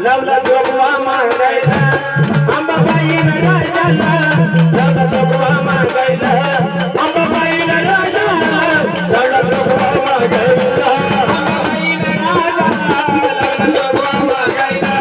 लवला जोगवा मागायला. अंबाबाईन राजाला लवला जोगवा मागायला. अंबाबाईन राजाला लवला जोगवा मागायला. अंबाबाईन राजाला लवला जोगवा मागायला.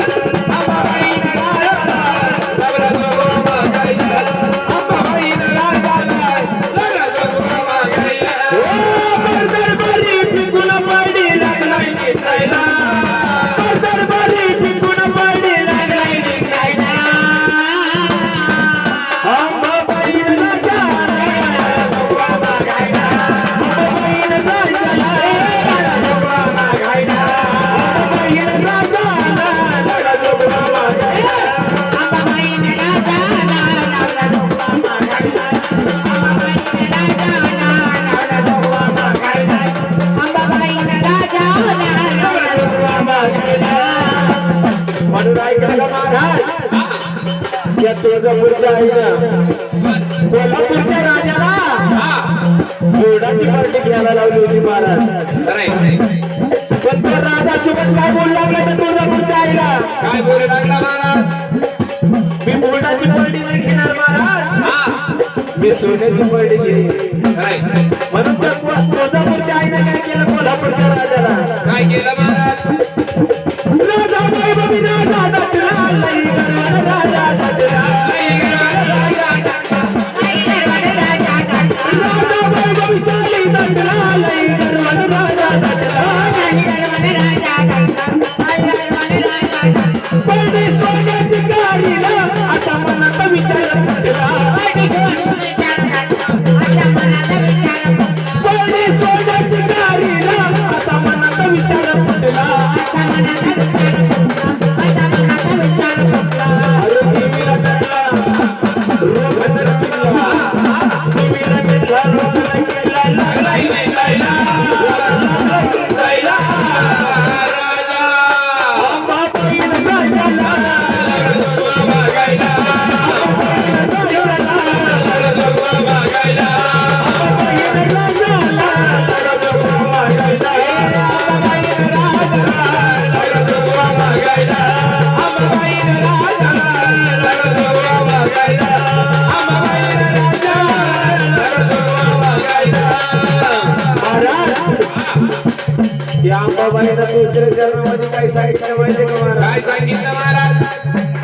या तुळजापूरच्या आईनं कोल्हापूरच्या राजाला. जोडाची पार्टी घ्यायला लावली होती महाराज. मी बोटाची पार्टी नाही घेणार सोन्याची पार्टी म्हणून तर तुळजापूरच्या आईने काय केलं? कोल्हापूर la la या अंबाबाईला दुसऱ्या चरणामध्ये काय सांगितलं माहिती काय सांगितलं महाराज?